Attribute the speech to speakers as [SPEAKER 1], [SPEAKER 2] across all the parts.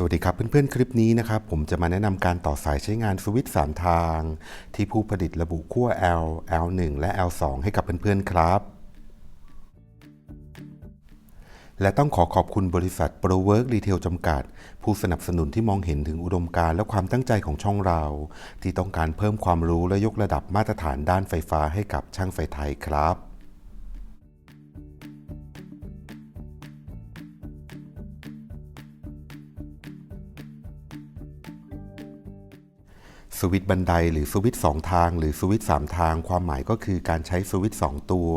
[SPEAKER 1] สวัสดีครับเพื่อนๆ คลิปนี้นะครับผมจะมาแนะนำการต่อสายใช้งานสวิตช์3ทาง ที่ผู้ผลิตระบุขั้ว L L1 และ L2 ให้กับเพื่อนๆครับ และต้องขอขอบคุณบริษัท ProWork Retail จำกัด ผู้สนับสนุนที่มองเห็นถึงอุดมการณ์และความตั้งใจของช่องเรา ที่ต้องการเพิ่มความรู้และยกระดับมาตรฐานด้านไฟฟ้าให้กับช่างไฟไทยครับ สวิตบันไดหรือสวิตสองทาง หรือสวิตสามทาง ความหมายก็คือการใช้สวิตสองตัว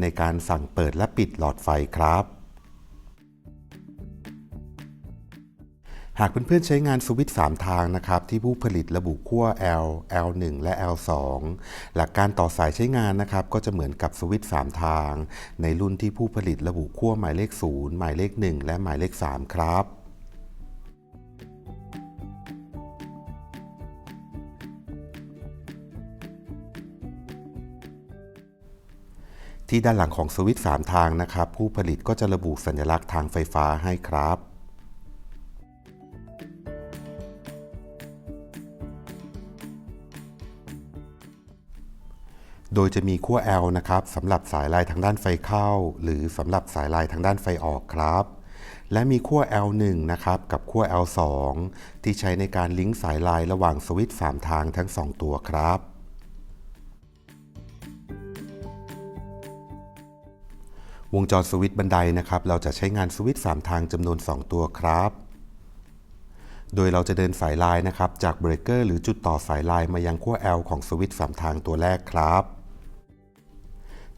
[SPEAKER 1] ในการสั่งเปิดและปิดหลอดไฟครับ หากเพื่อนๆใช้งานสวิตช์3ทางนะครับที่ผู้ผลิตระบุขั้ว L L1 และ L2 หลักการต่อสายใช้งานนะครับก็จะเหมือนกับสวิตช์3ทาง ในรุ่นที่ผู้ผลิตระบุขั้วหมายเลข 0 หมายเลข 1 และหมายเลข 3 ครับ ที่ด้านหลังของสวิตช์3ทางนะครับ ผู้ผลิตก็จะระบุสัญลักษณ์ทางไฟฟ้าให้ครับโดยจะมีขั้ว L นะครับสำหรับสายลายทางด้านไฟเข้า หรือสำหรับสายลายทางด้านไฟออกครับ และมีขั้ว L1 นะครับกับขั้ว L2 ที่ใช้ในการลิงก์สายลายระหว่างสวิตช์3ทางทั้ง 2 ตัวครับ วงจรสวิตช์บันไดนะครับ เราจะใช้งานสวิตช์3ทางจำนวน 2 ตัวครับ โดยเราจะเดินสายลายนะครับ จากเบรกเกอร์หรือจุดต่อสายลายมายังขั้ว L ของสวิตช์3ทางตัวแรกครับ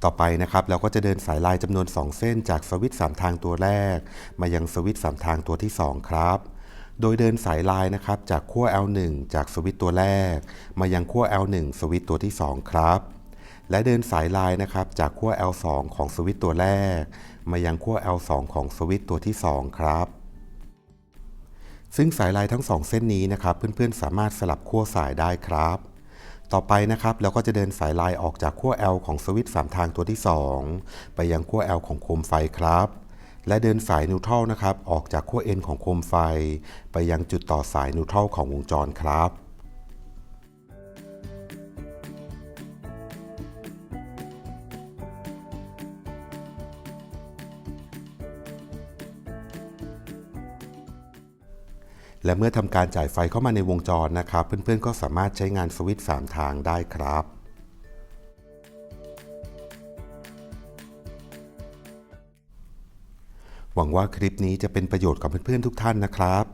[SPEAKER 1] ต่อไปนะครับเราก็จะเดินสายลายจำนวน 2 เส้นจากสวิตช์3ทางตัวแรก มายังสวิตช์3ทางตัวที่ 2 ครับโดยเดินสายลายนะครับจากขั้ว L1 จากสวิตตัวแรก มายังขั้ว L1 สวิตตัวที่ 2 ครับ และเดินสายลายนะครับจากขั้ว L2 ของสวิตตัวแรก มายังขั้ว L2 ของสวิตตัวที่ 2 ครับ ซึ่งสายลายทั้ง 2 เส้นนี้นะครับ เพื่อนๆสามารถสลับขั้วสายได้ครับ ต่อไปนะครับเราก็จะเดินสายลายออกจากขั้ว L ของสวิตช์3ทางตัวที่ 2 ไปยังขั้ว L ของโคมไฟครับและเดินสายนิวทรัลนะครับ ออกจากขั้ว N ของโคมไฟ ไปยังจุดต่อสายนิวทรัลของวงจรครับ และเมื่อทำการจ่ายไฟเข้ามาในวงจรนะครับ เพื่อนๆก็สามารถใช้งานสวิตช์3ทางได้ครับหวังว่าคลิปนี้จะเป็นประโยชน์กับเพื่อนๆทุกท่านนะครับ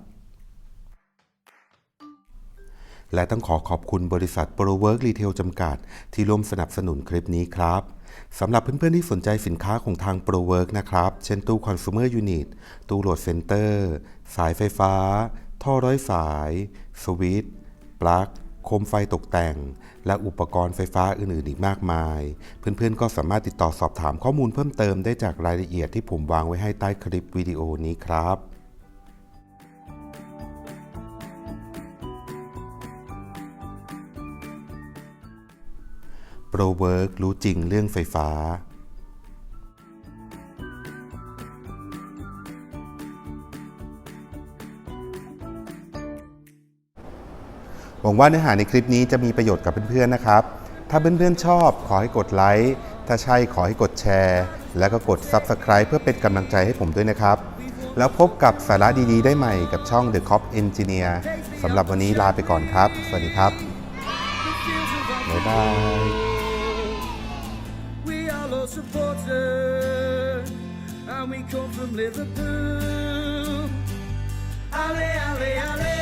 [SPEAKER 1] และต้องขอขอบคุณบริษัท ProWork Retail จำกัด ที่ร่วมสนับสนุนคลิปนี้ครับสำหรับเพื่อนๆที่สนใจสินค้าของทาง ProWork นะครับ เช่นตู้ Consumer Unit ตู้โหลดเซ็นเตอร์ สายไฟฟ้า ท่อร้อยสาย สวิตช์ปลั๊กโคมไฟตกแต่ง และอุปกรณ์ไฟฟ้าอื่นๆอีกมากมาย เพื่อนๆ ก็สามารถติดต่อสอบถามข้อมูลเพิ่มเติมได้จากรายละเอียดที่ผมวางไว้ให้ใต้คลิปวิดีโอนี้ครับ ProWork รู้จริงเรื่องไฟฟ้า หวังว่าเนื้อหาในคลิปนี้จะมีประโยชน์กับเพื่อนๆนะครับ ถ้าเพื่อนๆชอบขอให้กดไลค์ ถ้าใช่ขอให้กดแชร์ แล้วก็กด Subscribe เพื่อเป็นกำลังใจให้ผมด้วยนะครับ แล้วพบกับสาระดีๆ ได้ใหม่กับช่อง The Cop Engineer สำหรับวันนี้ลาไปก่อนครับ สวัสดีครับ บ๊ายบาย
[SPEAKER 2] come from Liverpool. Alley, alley, alley.